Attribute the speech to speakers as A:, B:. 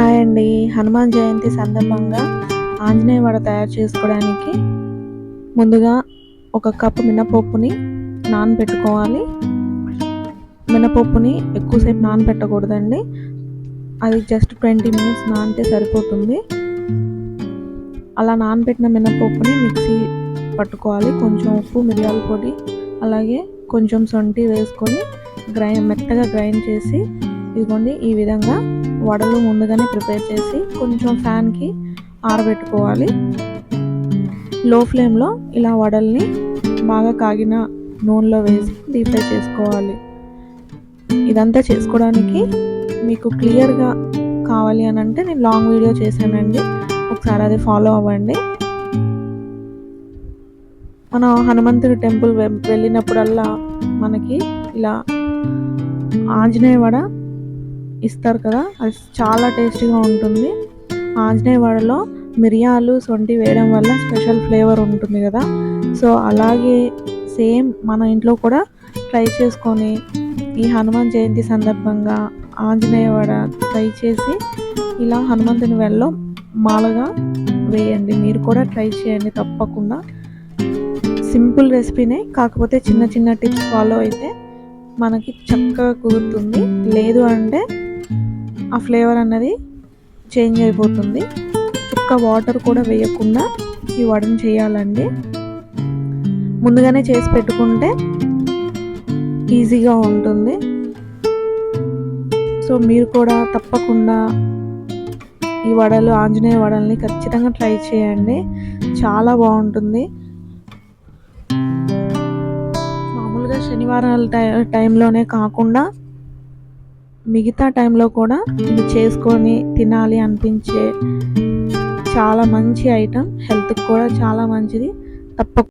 A: Hi అండి. హనుమాన్ జయంతి సందర్భంగా ఆంజనేయ వడ తయారు చేసుకోవడానికి ముందుగా ఒక కప్పు మినపప్పుని నానబెట్టుకోవాలి. మినపప్పుని ఎక్కువసేపు నానబెట్టకూడదండి. అది జస్ట్ ట్వంటీ మినిట్స్ నానితే సరిపోతుంది. అలా నానబెట్టిన మినపప్పుని మిక్సీ పట్టుకోవాలి. కొంచెం ఉప్పు మిరియాల పొడి అలాగే కొంచెం సొంటి వేసుకొని గ్రైండ్ మెత్తగా గ్రైండ్ చేసి ఇదిగోండి ఈ విధంగా వడలు ముందుగానే ప్రిపేర్ చేసి కొంచెం ఫ్యాన్కి ఆరబెట్టుకోవాలి. లో ఫ్లేమ్లో ఇలా వడల్ని బాగా కాగిన నూనెలో వేసి డీప్ ఫ్రై చేసుకోవాలి. ఇదంతా చేసుకోవడానికి మీకు క్లియర్గా కావాలి అని అంటే నేను లాంగ్ వీడియో చేశానండి. ఒకసారి అది ఫాలో అవ్వండి. మనం హనుమంతుడి టెంపుల్ వెళ్ళినప్పుడల్లా మనకి ఇలా ఆంజనేయ వడ ఇస్తారు కదా అది చాలా టేస్టీగా ఉంటుంది. ఆంజనేయవాడలో మిరియాలు సొంటి వేయడం వల్ల స్పెషల్ ఫ్లేవర్ ఉంటుంది కదా. సో అలాగే సేమ్ మన ఇంట్లో కూడా ట్రై చేసుకొని ఈ హనుమాన్ జయంతి సందర్భంగా ఆంజనేయవాడ ట్రై చేసి ఇలా హనుమంతుని వెళ్ళలో మాలగా వేయండి. మీరు కూడా ట్రై చేయండి తప్పకుండా. సింపుల్ రెసిపీనే కాకపోతే చిన్న చిన్న టిప్స్ ఫాలో అయితే మనకి చక్కగా కుదురుతుంది. లేదు అంటే ఆ ఫ్లేవర్ అన్నది చేంజ్ అయిపోతుంది. చుక్క వాటర్ కూడా వేయకుండా ఈ వడని చేయాలండి. ముందుగానే చేసి పెట్టుకుంటే ఈజీగా ఉంటుంది. సో మీరు కూడా తప్పకుండా ఈ వడలు ఆంజనేయ వడల్ని ఖచ్చితంగా ట్రై చేయండి. చాలా బాగుంటుంది. మామూలుగా శనివారాల టై టైంలోనే కాకుండా మిగతా టైంలో కూడా ఇది చేసుకొని తినాలి అనిపించే చాలా మంచి ఐటమ్. హెల్త్కి కూడా చాలా మంచిది. తప్ప